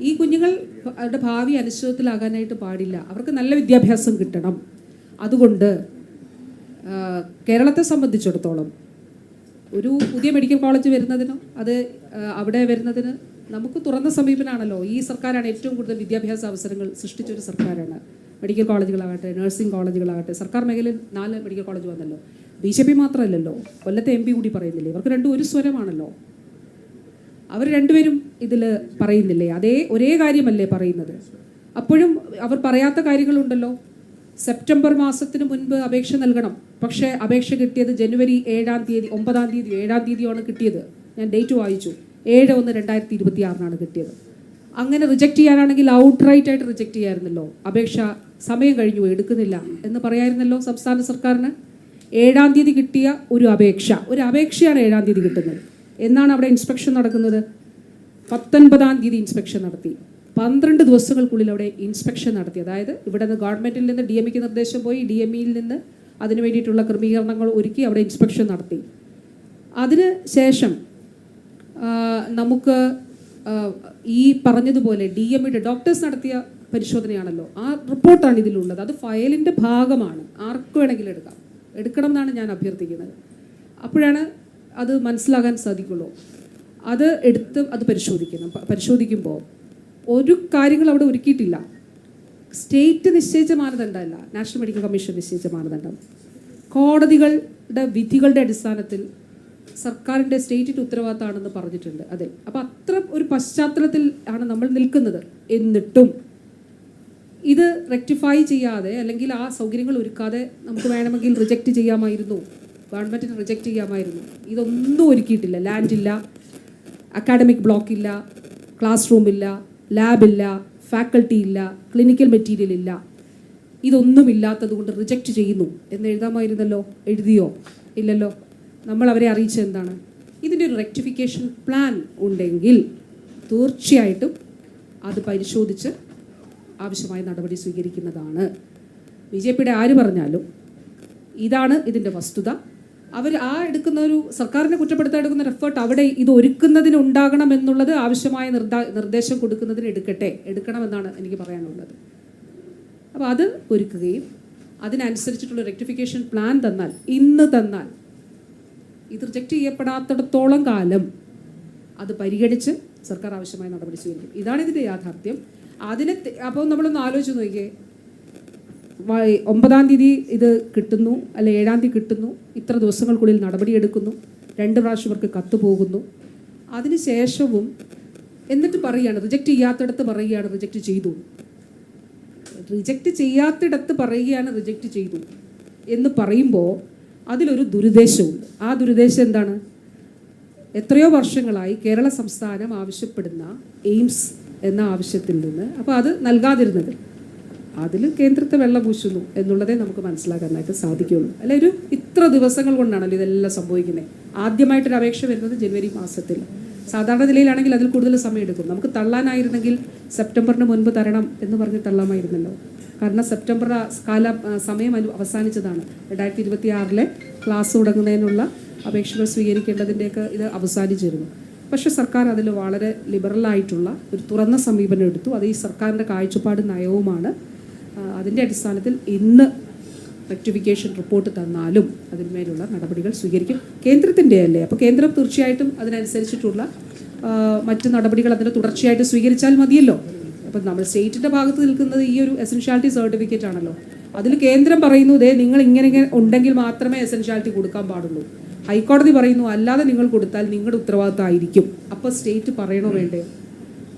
ഈ കുഞ്ഞുങ്ങൾ അവരുടെ ഭാവി അനിശ്ചിതത്തിലാകാനായിട്ട് പാടില്ല. അവർക്ക് നല്ല വിദ്യാഭ്യാസം കിട്ടണം. അതുകൊണ്ട് കേരളത്തെ സംബന്ധിച്ചിടത്തോളം ഒരു പുതിയ മെഡിക്കൽ കോളേജ് വരുന്നതിനോ അത് അവിടെ വരുന്നതിന് നമുക്ക് തുറന്ന സമീപനാണല്ലോ. ഈ സർക്കാരാണ് ഏറ്റവും കൂടുതൽ വിദ്യാഭ്യാസ അവസരങ്ങൾ സൃഷ്ടിച്ചൊരു സർക്കാരാണ്. മെഡിക്കൽ കോളേജുകളാകട്ടെ നഴ്സിംഗ് കോളേജുകളാകട്ടെ സർക്കാർ മേഖലയിൽ നാല് മെഡിക്കൽ കോളേജ് വന്നല്ലോ. ബി ജെ പി മാത്രമല്ലല്ലോ കൊല്ലത്തെ എം പി കൂടി പറയുന്നില്ലേ? ഇവർക്ക് രണ്ടും ഒരു സ്വരമാണല്ലോ. അവർ രണ്ടുപേരും ഇതിൽ പറയുന്നില്ലേ? അതേ ഒരേ കാര്യമല്ലേ പറയുന്നത്? അപ്പോഴും അവർ പറയാത്ത കാര്യങ്ങളുണ്ടല്ലോ. സെപ്റ്റംബർ മാസത്തിന് മുൻപ് അപേക്ഷ നൽകണം. പക്ഷേ അപേക്ഷ കിട്ടിയത് ജനുവരി ഏഴാം തീയതി ഒമ്പതാം തീയതി ഏഴാം തീയതിയാണ് കിട്ടിയത്. ഞാൻ ഡേറ്റ് വായിച്ചു. ഏഴ് ഒന്ന് രണ്ടായിരത്തി ഇരുപത്തി ആറിനാണ് കിട്ടിയത്. അങ്ങനെ റിജക്റ്റ് ചെയ്യാനാണെങ്കിൽ ഔട്ട് റൈറ്റ് ആയിട്ട് റിജക്റ്റ് ചെയ്യാമായിരുന്നല്ലോ അപേക്ഷ സമയം കഴിഞ്ഞു എടുക്കുന്നില്ല എന്ന് പറയായിരുന്നല്ലോ സംസ്ഥാന സർക്കാരിന്. ഏഴാം തീയതി കിട്ടിയ ഒരു അപേക്ഷ. ഒരു അപേക്ഷയാണ് ഏഴാം തീയതി കിട്ടുന്നത്. എന്നാണ് അവിടെ ഇൻസ്പെക്ഷൻ നടക്കുന്നത്? പത്തൊൻപതാം തീയതി ഇൻസ്പെക്ഷൻ നടത്തി. പന്ത്രണ്ട് ദിവസങ്ങൾക്കുള്ളിൽ അവിടെ ഇൻസ്പെക്ഷൻ നടത്തി. അതായത് ഇവിടെ നിന്ന് ഗവൺമെന്റിൽ നിന്ന് ഡി എം ഇക്ക് നിർദ്ദേശം പോയി. ഡി എം ഇയിൽ നിന്ന് അതിനു വേണ്ടിയിട്ടുള്ള ക്രമീകരണങ്ങൾ ഒരുക്കി അവിടെ ഇൻസ്പെക്ഷൻ നടത്തി. അതിന് ശേഷം നമുക്ക് ഈ പറഞ്ഞതുപോലെ ഡി എം ഇയുടെ ഡോക്ടേഴ്സ് നടത്തിയ പരിശോധനയാണല്ലോ. ആ റിപ്പോർട്ടാണ് ഇതിലുള്ളത്. അത് ഫയലിന്റെ ഭാഗമാണ്. ആർക്ക് വേണമെങ്കിലും എടുക്കാം. എടുക്കണം എന്നാണ് ഞാൻ അഭ്യർത്ഥിക്കുന്നത്. അപ്പോഴാണ് അത് മനസ്സിലാകാൻ സാധിക്കുള്ളൂ. അത് എടുത്ത് അത് പരിശോധിക്കണം. പരിശോധിക്കുമ്പോൾ ഒരു കാര്യങ്ങൾ അവിടെ ഒരുക്കിയിട്ടില്ല. സ്റ്റേറ്റ് നിശ്ചയിച്ച മാനദണ്ഡമല്ല നാഷണൽ മെഡിക്കൽ കമ്മീഷൻ നിശ്ചയിച്ച മാനദണ്ഡം. കോടതികളുടെ വിധികളുടെ അടിസ്ഥാനത്തിൽ സർക്കാരിന്റെ സ്റ്റേറ്റിന്റെ ഉത്തരവാദിത്തമാണെന്ന് പറഞ്ഞിട്ടുണ്ട്. അതെ. അപ്പോൾ അത്ര ഒരു പശ്ചാത്തലത്തിൽ ആണ് നമ്മൾ നിൽക്കുന്നത്. എന്നിട്ടും ഇത് റെക്ടിഫൈ ചെയ്യാതെ അല്ലെങ്കിൽ ആ സൗകര്യങ്ങൾ ഒരുക്കാതെ നമുക്ക് വേണമെങ്കിൽ റിജക്റ്റ് ചെയ്യാമായിരുന്നു. ഗവൺമെന്റിന് റിജക്റ്റ് ചെയ്യാമായിരുന്നു. ഇതൊന്നും ഒരുക്കിയിട്ടില്ല. ലാൻഡില്ല അക്കാഡമിക് ബ്ലോക്ക് ഇല്ല ക്ലാസ് റൂമില്ല ലാബില്ല ഫാക്കൽറ്റി ഇല്ല ക്ലിനിക്കൽ മെറ്റീരിയൽ ഇല്ല. ഇതൊന്നും ഇല്ലാത്തത് കൊണ്ട് റിജക്റ്റ് ചെയ്യുന്നു. എന്ന് എഴുതാമായിരുന്നല്ലോ? എഴുതിയോ? ഇല്ലല്ലോ. നമ്മൾ അവരെ അറിയിച്ചത് എന്താണ്? ഇതിന്റെ ഒരു റെക്ടിഫിക്കേഷൻ പ്ലാൻ ഉണ്ടെങ്കിൽ തീർച്ചയായിട്ടും അത് പരിശോധിച്ച് ആവശ്യമായ നടപടി സ്വീകരിക്കുന്നതാണ്. ബി ജെ പിയുടെ ആര് പറഞ്ഞാലും ഇതാണ് ഇതിന്റെ വസ്തുത. അവർ ആ എടുക്കുന്ന ഒരു സർക്കാരിനെ കുറ്റപ്പെടുത്താൻ എടുക്കുന്ന ഒരു എഫേർട്ട് അവിടെ ഇത് ഒരുക്കുന്നതിന് ഉണ്ടാകണം എന്നുള്ളത് ആവശ്യമായ നിർദ്ദേശം കൊടുക്കുന്നതിന് എടുക്കട്ടെ എടുക്കണമെന്നാണ് എനിക്ക് പറയാനുള്ളത്. അപ്പോൾ അത് ഒരുക്കുകയും അതിനനുസരിച്ചിട്ടുള്ള റെക്ടിഫിക്കേഷൻ പ്ലാൻ തന്നാൽ ഇന്ന് തന്നാൽ ഇത് റിജക്റ്റ് ചെയ്യപ്പെടാത്തിടത്തോളം കാലം അത് പരിഗണിച്ച് സർക്കാർ ആവശ്യമായ നടപടി സ്വീകരിക്കും. ഇതാണ് ഇതിന്റെ യാഥാർത്ഥ്യം. അതിനെ അപ്പോൾ നമ്മളൊന്ന് ആലോചിച്ച് നോക്കിയേ. ഒമ്പതാം തീയതി ഇത് കിട്ടുന്നു അല്ലെ ഏഴാം തീയതി കിട്ടുന്നു. ഇത്ര ദിവസങ്ങൾക്കുള്ളിൽ നടപടിയെടുക്കുന്നു രണ്ട് പ്രാവശ്യം അവർക്ക് കത്ത് പോകുന്നു. അതിനുശേഷവും എന്നിട്ട് പറയുകയാണ് റിജക്റ്റ് ചെയ്യാത്തിടത്ത് പറയുകയാണ് റിജക്റ്റ് ചെയ്തു. റിജക്റ്റ് ചെയ്യാത്തിടത്ത് പറയുകയാണ് റിജക്റ്റ് ചെയ്തു. എന്ന് പറയുമ്പോൾ അതിലൊരു ദുരുദ്ദേശമുണ്ട് ആ ദുരുദ്ദേശം എന്താണ്? എത്രയോ വർഷങ്ങളായി കേരള സംസ്ഥാനം ആവശ്യപ്പെടുന്ന എയിംസ് എന്ന ആവശ്യത്തിൽ നിന്ന് അപ്പോൾ അത് നൽകാതിരുന്നത്. അതിൽ കേന്ദ്രത്തെ വെള്ളം പൂശുന്നു എന്നുള്ളതേ നമുക്ക് മനസ്സിലാക്കാനായിട്ട് സാധിക്കുകയുള്ളൂ. അല്ലെ ഒരു ഇത്ര ദിവസങ്ങൾ കൊണ്ടാണല്ലോ ഇതെല്ലാം സംഭവിക്കുന്നത് ആദ്യമായിട്ടൊരു അപേക്ഷ വരുന്നത് ജനുവരി മാസത്തിൽ. സാധാരണ നിലയിലാണെങ്കിൽ അതിൽ കൂടുതൽ സമയം എടുക്കും. നമുക്ക് തള്ളാനായിരുന്നെങ്കിൽ സെപ്റ്റംബറിന് മുൻപ് തരണം എന്ന് പറഞ്ഞ് തള്ളാമായിരുന്നല്ലോ. കാരണം സെപ്റ്റംബർ കാല സമയം അനു അവസാനിച്ചതാണ്. രണ്ടായിരത്തി ഇരുപത്തി ആറിലെ ക്ലാസ് തുടങ്ങുന്നതിനുള്ള അപേക്ഷകൾ സ്വീകരിക്കേണ്ടതിന്റെയൊക്കെ ഇത് അവസാനിച്ചിരുന്നു. പക്ഷേ സർക്കാർ അതിൽ വളരെ ലിബറലായിട്ടുള്ള ഒരു തുറന്ന സമീപനം എടുത്തു. അത് ഈ സർക്കാരിന്റെ കാഴ്ചപ്പാട് നയവുമാണ്. അതിന്റെ അടിസ്ഥാനത്തിൽ ഇന്ന് റെക്ടിഫിക്കേഷൻ റിപ്പോർട്ട് തന്നാലും അതിന്മേലുള്ള നടപടികൾ സ്വീകരിക്കും. കേന്ദ്രത്തിന്റെ അല്ലേ അപ്പോൾ കേന്ദ്രം തീർച്ചയായിട്ടും അതിനനുസരിച്ചിട്ടുള്ള മറ്റ് നടപടികൾ അതിന് തുടർച്ചയായിട്ട് സ്വീകരിച്ചാൽ മതിയല്ലോ. അപ്പം നമ്മൾ സ്റ്റേറ്റിന്റെ ഭാഗത്ത് നിൽക്കുന്നത് ഈ ഒരു എസെൻഷ്യാലിറ്റി സർട്ടിഫിക്കറ്റ് ആണല്ലോ. അതിൽ കേന്ദ്രം പറയുന്നു ദേ നിങ്ങൾ ഇങ്ങനെ ഇങ്ങനെ ഉണ്ടെങ്കിൽ മാത്രമേ എസെൻഷ്യാലിറ്റി കൊടുക്കാൻ പാടുള്ളൂ. ഹൈക്കോടതി പറയുന്നു അല്ലാതെ നിങ്ങൾ കൊടുത്താൽ നിങ്ങളുടെ ഉത്തരവാദിത്തമായിരിക്കും അപ്പോൾ സ്റ്റേറ്റ് പറയണോ വേണ്ടയോ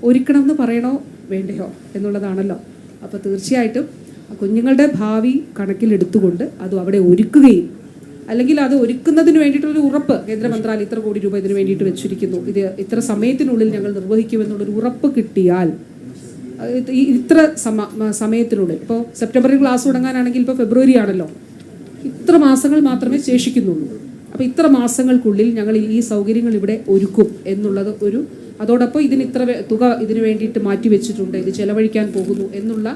ഒരുക്കണമെന്ന് പറയണോ വേണ്ടയോ എന്നുള്ളതാണല്ലോ. അപ്പോൾ തീർച്ചയായിട്ടും കുഞ്ഞുങ്ങളുടെ ഭാവി കണക്കിലെടുത്തുകൊണ്ട് അത് അവിടെ ഒരുക്കുകയും അല്ലെങ്കിൽ അത് ഒരുക്കുന്നതിന് വേണ്ടിയിട്ടുള്ള ഒരു ഉറപ്പ് കേന്ദ്ര മന്ത്രാലയം ഇത്ര കോടി രൂപ ഇതിന് വേണ്ടിയിട്ട് വെച്ചിരിക്കുന്നു. ഇത് ഇത്ര സമയത്തിനുള്ളിൽ ഞങ്ങൾ നിർവഹിക്കുമെന്നുള്ളൊരു ഉറപ്പ് കിട്ടിയാൽ ഇത്ര സമ സമയത്തിനുള്ളിൽ ഇപ്പോൾ സെപ്റ്റംബറിൽ ക്ലാസ് തുടങ്ങാനാണെങ്കിൽ ഇപ്പോൾ ഫെബ്രുവരി ആണല്ലോ. ഇത്ര മാസങ്ങൾ മാത്രമേ ശേഷിക്കുന്നുള്ളൂ. അപ്പോൾ ഇത്ര മാസങ്ങൾക്കുള്ളിൽ ഞങ്ങൾ ഈ സൗകര്യങ്ങൾ ഇവിടെ ഒരുക്കും എന്നുള്ളത് ഒരു അതോടൊപ്പം ഇതിന് ഇത്ര തുക ഇതിന് വേണ്ടിയിട്ട് മാറ്റി വെച്ചിട്ടുണ്ട് ഇത് ചെലവഴിക്കാൻ പോകുന്നു എന്നുള്ള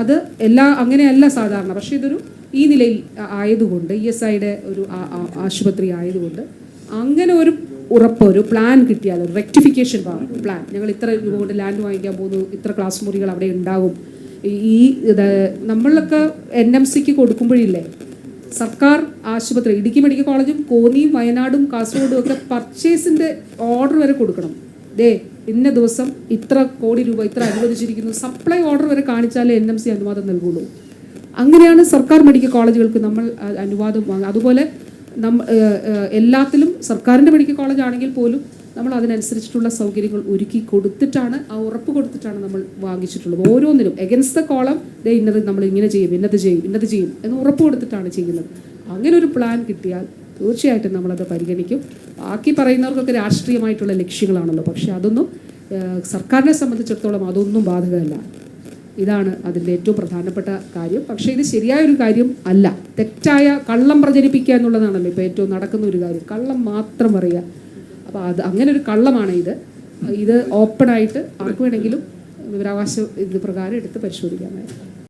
അത് എല്ലാ അങ്ങനെയല്ല സാധാരണ. പക്ഷേ ഇതൊരു ഈ നിലയിൽ ആയതുകൊണ്ട് ഇ എസ് ഐയുടെ ഒരു ആശുപത്രി ആയതുകൊണ്ട് അങ്ങനെ ഒരു ഉറപ്പ് ഒരു പ്ലാൻ കിട്ടിയാൽ ഒരു റെക്ടിഫിക്കേഷൻ പ്ലാൻ. ഞങ്ങൾ ഇത്ര രൂപ കൊണ്ട് ലാൻഡ് വാങ്ങിക്കാൻ പോകുന്നു ഇത്ര ക്ലാസ് മുറികൾ അവിടെ ഉണ്ടാകും. ഈ ഇത് നമ്മളൊക്കെ എൻ എം സിക്ക് കൊടുക്കുമ്പോഴില്ലേ സർക്കാർ ആശുപത്രി ഇടുക്കി മെഡിക്കൽ കോളേജും കോന്നിയും വയനാടും കാസർഗോഡും ഒക്കെ പർച്ചേസിന്റെ ഓർഡർ വരെ കൊടുക്കണം. ദേ ഇന്ന ദിവസം ഇത്ര കോടി രൂപ ഇത്ര അനുവദിച്ചിരിക്കുന്നു. സപ്ലൈ ഓർഡർ വരെ കാണിച്ചാലേ എൻ എം സി അനുവാദം നൽകുള്ളൂ. അങ്ങനെയാണ് സർക്കാർ മെഡിക്കൽ കോളേജുകൾക്ക് നമ്മൾ അനുവാദം വാങ്ങുക അതുപോലെ നമ്മ എല്ലാത്തിലും സർക്കാരിന്റെ മെഡിക്കൽ കോളേജ് ആണെങ്കിൽ പോലും നമ്മൾ അതിനനുസരിച്ചിട്ടുള്ള സൗകര്യങ്ങൾ ഒരുക്കി കൊടുത്തിട്ടാണ് ആ ഉറപ്പ് കൊടുത്തിട്ടാണ് നമ്മൾ വാങ്ങിച്ചിട്ടുള്ളത്. ഓരോന്നിനും എഗൻസ്റ്റ് ദ കോളം ദേ ഇന്നത് നമ്മൾ ഇങ്ങനെ ചെയ്യും ഇന്നത് ചെയ്യും ഇന്നത് ചെയ്യും എന്ന് ഉറപ്പ് കൊടുത്തിട്ടാണ് ചെയ്യുന്നത്. അങ്ങനെ ഒരു പ്ലാൻ കിട്ടിയാൽ തീർച്ചയായിട്ടും നമ്മളത് പരിഗണിക്കും. ബാക്കി പറയുന്നവർക്കൊക്കെ രാഷ്ട്രീയമായിട്ടുള്ള ലക്ഷ്യങ്ങളാണല്ലോ. പക്ഷെ അതൊന്നും സർക്കാരിനെ സംബന്ധിച്ചിടത്തോളം അതൊന്നും ബാധകമല്ല. ഇതാണ് അതിന്റെ ഏറ്റവും പ്രധാനപ്പെട്ട കാര്യം. പക്ഷേ ഇത് ശരിയായ ഒരു കാര്യം അല്ല. തെറ്റായ കള്ളം പ്രചരിപ്പിക്കുക എന്നുള്ളതാണല്ലോ ഇപ്പോൾ ഏറ്റവും നടക്കുന്ന ഒരു കാര്യം. കള്ളം മാത്രം പറയുക. അപ്പോൾ അത് അങ്ങനെ ഒരു കള്ളമാണ് ഇത്. ഇത് ഓപ്പണായിട്ട് ആർക്ക് വേണമെങ്കിലും വിവരാവകാശ ഇത് പ്രകാരം എടുത്ത് പരിശോധിക്കാമായിരുന്നു